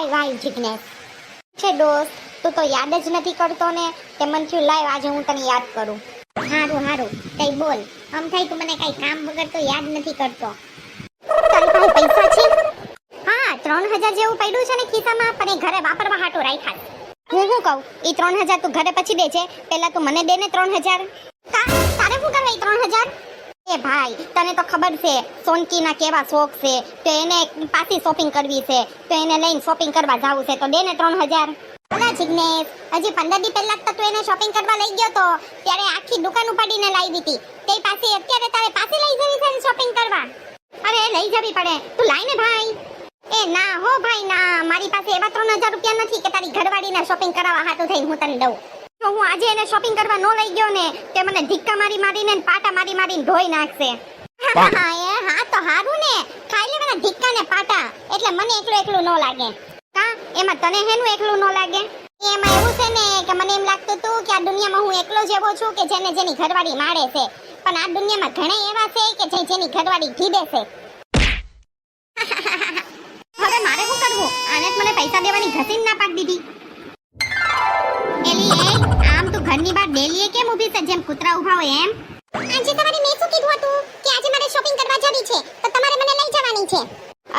Y Y છે દોસ્ત, તું તો યાદ જ નથી કરતો ને? તે મન થયું લાવ આજે હું તને યાદ કરું. હારું હારું, કઈ બોલ. આમ થાય તું મને કઈ કામ વગર તો યાદ નથી કરતો. તારી પાસે પૈસા છે? હા, ત્રણ હજાર જેવું પડ્યું છે ને ખિસ્સામાં, પણ એ ઘરે વાપરવા હાટું રાખ્યા હું શું કહું? એ ત્રણ હજાર તું ઘરે પછી દેજે પહેલા તું મને દે ને ત્રણ હજાર. તારે શું કરવા એ ત્રણ હજાર? એ ભાઈ, તને તો ખબર છે, સોનકીના કેવા શોખ છે, તો એને પાછી શોપિંગ કરવી છે, તો એને લઈને શોપિંગ કરવા જવું છે, તો દે ને ત્રણ હજાર. અલા જિગ્નેશ, હજી પંદર દી પહેલા તો તું એને શોપિંગ કરવા લઈ ગયો તો, ત્યારે આખી દુકાન ઉપાડીને લાવી હતી તે પાછી અત્યારે તારે પાછી લઈ જવી છે શોપિંગ કરવા? અરે, લઈ જવી પડે. તું લાઈ ને ભાઈ. એ ના હો ભાઈ, ના. મારી પાસે એવા ત્રણ હજાર રૂપિયા નથી કે તારી ઘરવાળીને શોપિંગ કરાવવા હાટું થઈ હું તને દઉં. હું આજે એને શોપિંગ કરવા નો લઈ ગયો ને, તે મને ધિક્કા મારી મારીને પાટા મારી મારીને ધોઈ નાખશે. હા એ, હા, તો હારું ને. ખાઈ મને ધિક્કા ને પાટા. એટલે મને એકલું એકલું નો લાગે. કા? એમાં તને હેનું એકલું નો લાગે? એમાં એવું છે ને કે મને એમ લાગતું હતું કે આ દુનિયામાં હું એકલો જ એવો છું કે જેને જેની ઘરવાળી મારે છે. પણ આ દુનિયામાં ઘણા એવા છે કે જે જેની ઘરવાળી કીધે છે. હવે મારે શું કરવું? આને જ મને પૈસા દેવાની ઘસીન ના પાડી દીધી. ઘરની બહાર ડેલીએ કેમ ઊભી છે? જેમ કૂતરા ઊભા હોય એમ. આજે તમારે મેં શું કીધું હતું કે આજે મારે શોપિંગ કરવા જવી છે, તો તમારે મને લઈ જવાની છે.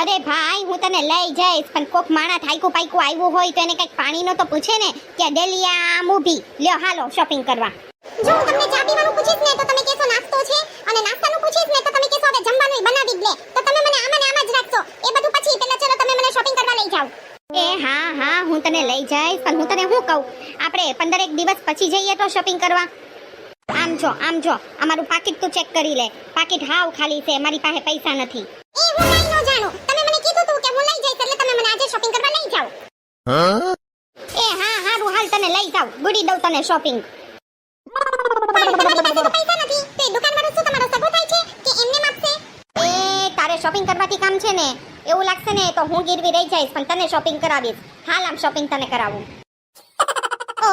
અરે ભાઈ, હું તને લઈ જઈશ, પણ કોક માણા થાયકું પાયકું આવ્યું હોય તો એને કંઈક પાણીનો તો પૂછે ને કે ડેલી આમ ઊભી. લ્યો, હાલો શોપિંગ કરવા. જો હું તમને ચા પીવાનું પૂછીશ ને, તો તમે કહેશો નાસ્તો છે, અને નાસ્તાનું પૂછીશ ને, તો તમે કહેશો હવે જમવાનું બનાવી લે તો તમે મને આમાં ને આમાં જ રાખશો. એ બધું પછી પહેલા ચલો તમે મને શોપિંગ કરવા લઈ જાઓ. એ હા હા, હું તને લઈ જઈશ, પણ હું તને શું કહું? આપણે પંદર એક દિવસ પછી જઈએ તો શોપિંગ કરવા? આમ જો આમ જો અમારું પાકીટ તું ચેક કરી લે. પાકીટ હાવ ખાલી છે મારી પાસે પૈસા નથી. એ હું નહીં ન જાણું. તમે મને કીધું તું કે હું લઈ જઈશ એટલે તમે મને આજે શોપિંગ કરવા લઈ જાઓ. એ હા હારું હાલ તને લઈ જાવ ગુડી દઉં તને શોપિંગ પૈસા નથી. તે દુકાનવાળો શું તમારો સગો થાય છે કે એમને આપશે એ તારે શોપિંગ કરવાથી કામ છે ને? એવું લાગશે ને તો હું ગીરવી રહી જઈશ પણ તને શોપિંગ કરાવીશ. હાલ આમ શોપિંગ તને કરાવું.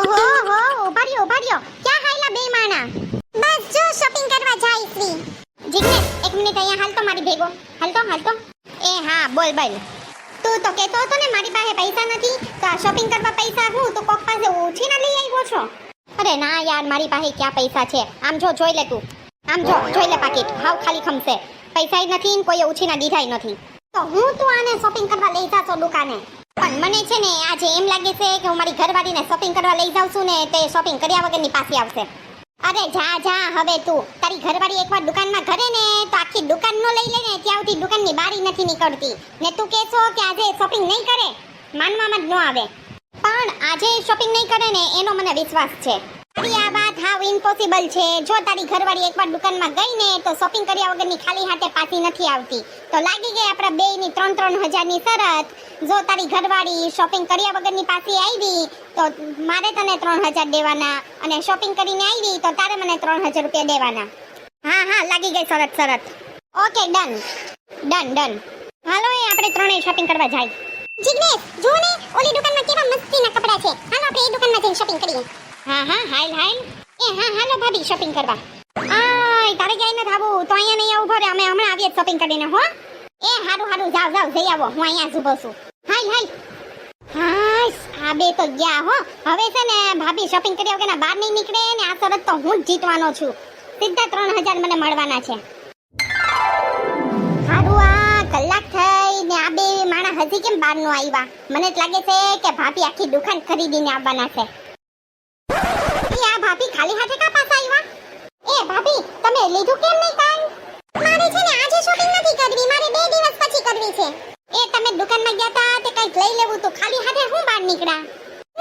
ઓહો હો, ઊભા રહ્યો ક્યાં હાયલા બે માણા? બસ જો શોપિંગ કરવા જાય શ્રી. જિગ્નેશ એક મિનિટ અહીંયા હાલ તો મારી ભેગો. હાલ તો હાલ તો. એ હા, બોલ બોલ. તું તો કહેતો હતો ને, મારી પાસે પૈસા નથી, તો આ શોપિંગ કરવા પૈસા હું? તો કોક પાસે ઉછીના આવ્યો છો? અરે ના યાર, મારી પાસે ક્યાં પૈસા છે? આમ જો, જોઈ લે તું. આમ જો, જોઈ લે પાકીટ. હાવ ખાલી ખમશે. પૈસા નથી ને કોઈ દીધાય નથી. તો હું તું આને શોપિંગ કરવા લઈ જાતો દુકાને? પણ મને છે ને આજે એમ લાગે છે કે હું મારી ઘરવાળીને શોપિંગ કરવા લઈ જાઉં છું ને તે શોપિંગ કર્યા વગરની પાછી આવશે. અરે જા જા, હવે તું. તારી ઘરવાળી એકવાર દુકાનમાં ઘરે ને તો આખી દુકાન નો લઈ લે ને, ત્યાં સુધી દુકાનની બારી નથી નીકળતી. ને તું કહેશો કે આજે શોપિંગ નહીં કરે? માનવામાં જ ન આવે. પણ આજે શોપિંગ નહીં કરે ને, એનો મને વિશ્વાસ છે. આ હાવ ઇમ્પોસિબલ છે. જો તારી ઘરવાળી એકવાર દુકાનમાં ગઈ ને તો શોપિંગ કર્યા વગરની ખાલી હાથે પાછી નથી આવતી. તો લાગી ગઈ આપણા બેયની ત્રણ ત્રણ હજારની શરત. જો તારી ઘરવાળી શોપિંગ કર્યા વગરની પાછી આવી, તો મારે તને ત્રણ હજાર દેવાના. અને શોપિંગ કરીને આવી, તો તારે મને ત્રણ હજાર રૂપિયા દેવાના. હા હા, લાગી ગઈ શરત શરત. Okay done done done hello, એ આપણે ત્રણેય શોપિંગ કરવા જાય. જિગ્નેશ, જો ને, ઓલી દુકાનમાં કેવા મસ્તીના કપડા છે. હાલો, આપણે એ દુકાનમાં જઈને શોપિંગ કરીએ. હા હા, હાલ હાલ. એ, હા, હાલો ભાભી શોપિંગ કરવા. આય, તારે ક્યાંય ન આવું તો અહીંયા નહીં આવું ભરે અમે હમણાં આવીએ શોપિંગ કરીને, હો. એ, હારું હારું, જાવ જાવ, જઈ આવો. હું અહીંયા જ ઊભો છું. હાય હાય. હાય, આ બે તો ગયા, હો. હવે છે ને, ભાભી શોપિંગ કર્યા વગરના બહાર નહીં નીકળે ને આ શરત તો હું જ જીતવાનો છું. સીધા ત્રણ હજાર મને મળવાના છે. હારું કલાક થઈ ને આ બે માણા હજી કેમ બહાર નો આવ્યા? મને લાગે છે કે ભાભી આખી દુકાન ખરીદીને આવવાના છે. ખાલી હાથે કા પાછા આવ્યા? એ ભાભી, તમે લીધું કેમ નહીં કાલ? મારે છે ને આજે શોપિંગ નથી કરવી, મારે બે દિવસ પછી કરવી છે. એ તમે દુકાનમાં ગયા હતા તે કંઈક લઈ લેવું તો ખાલી હાથે હું બહાર નીકળ્યા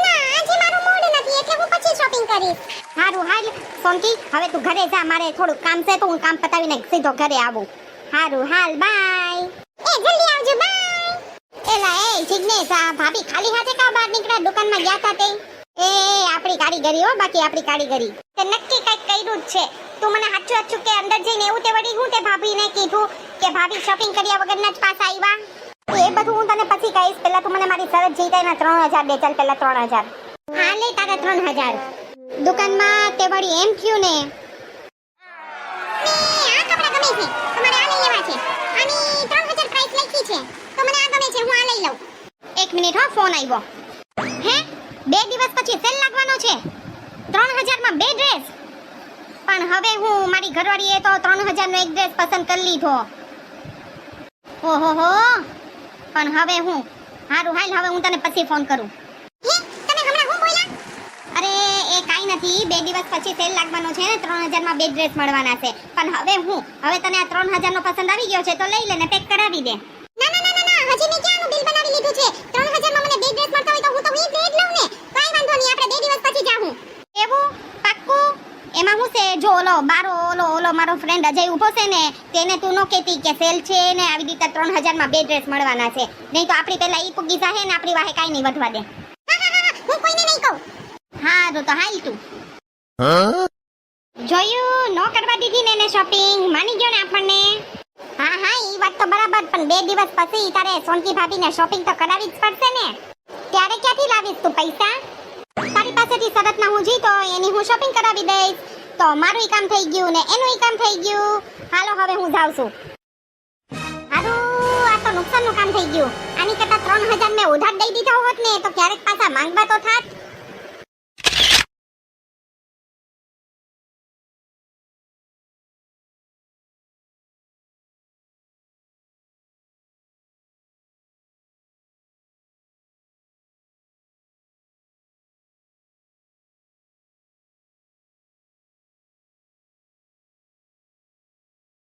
ના, આજે મારું મૂડ નથી, એટલે હું પછી શોપિંગ કરીશ. હારું, હાલ સોનકી હવે તું ઘરે જા, મારે થોડું કામ છે તો હું કામ પતાવીને સીધો ઘરે આવું. હારું, હાલ, બાય. એ, જલ્દી આવજો, બાય. એલા, એ, જિગ્નેશ, આ ભાભી ખાલી હાથે કા બહાર નીકળ્યા? દુકાનમાં ગયા હતા તે? એ આપણી કારીગરી હો, બાકી આપણી કારીગરી. તે નક્કી કંઈક કર્યું જ છે. તું મને હાચું હાચું કે અંદર જઈને એવું તે વળી હું તે ભાભીને કીધું કે, ભાભી શોપિંગ કર્યા વગરના જ પાછા આવ્યા એ બધું હું તને પછી કહીશ. પેલા તું મને મારી શરત જઈ એના ત્રણ હજાર દે. ચાલ પેલા ત્રણ હજાર. હા, લે તારા ત્રણ હજાર. દુકાનમાં તે વળી એમ થયું ને. આ કપડા છે? આની 3000 પ્રાઇસ આ ગમે છે, હું આ લઈ લઉં. એક મિનિટ હો ફોન આવ્યો હે? બે દિવસ પછી સેલ લાગવાનો છે. ત્રણ હજારમાં બે ડ્રેસ પણ હવે હું મારી ઘરવાળીએ તો ત્રણ હજારનો એક ડ્રેસ પસંદ કરી લીધો. ઓહો હો પણ હવે હું, હારું, હાલ, હવે હું તને પછી ફોન કરું. અરે, એ કાંઈ નથી. બે દિવસ પછી સેલ લાગવાનો છે ને, ત્રણ હજારમાં બે ડ્રેસ મળવાના છે. પણ હવે હું, હવે તને આ ત્રણ હજારનો પસંદ આવી ગયો છે, તો લઈ લે ને પેક કરાવી દે ના ના ના ના હજી મેં ક્યાંનું બિલ બનાવી લીધું છે ત્રણ હજારમાં મને બે ડ્રેસ મળતા હોય તો હું તો હું જ લઉં ને કાઈ વાંધો નહીં આપણે બે દિવસ પછી જાહું એવું પાક્કું એમાં હું છે જો ઓલો બારો ઓલો ઓલો મારો ફ્રેન્ડ અજય ઊભો છે ને તેને તું ન કહેતી કે સેલ છે ને આવી રીતે ત્રણ હજારમાં બે ડ્રેસ મળવાના છે. નહીં તો આપણી પહેલા ઈ પૂગી જાહે ને આપણી વાહે કાંઈ નહીં વધવા દે. હા કોઈને નહીં કહું. હા તો હાલ તું. જોયું? નો કરવા દીધી ને એને શોપિંગ માની ગયો ને આપણને? હા હા ઈ વાત તો બરાબર પણ બે દિવસ પછી તારે સોનકી ભાભીને શોપિંગ તો કરાવી જ પડશે ને. ત્યારે ક્યાંથી લાવીશ તું પૈસા? તારી પાસેથી શરતમાં હું જીતો એની હું શોપિંગ કરાવી દઈશ. તો મારું કામ થઈ ગયું ને એનું કામ થઈ ગયું. હાલો, હવે હું જાઉં છું. હારું, આ તો નુકસાનનું કામ થઈ ગયું. આની કરતા ત્રણ હજાર મેં ઉધાર દઈ દીધા હોત ને, તો ક્યારેક પાછા માંગવા તો થાત.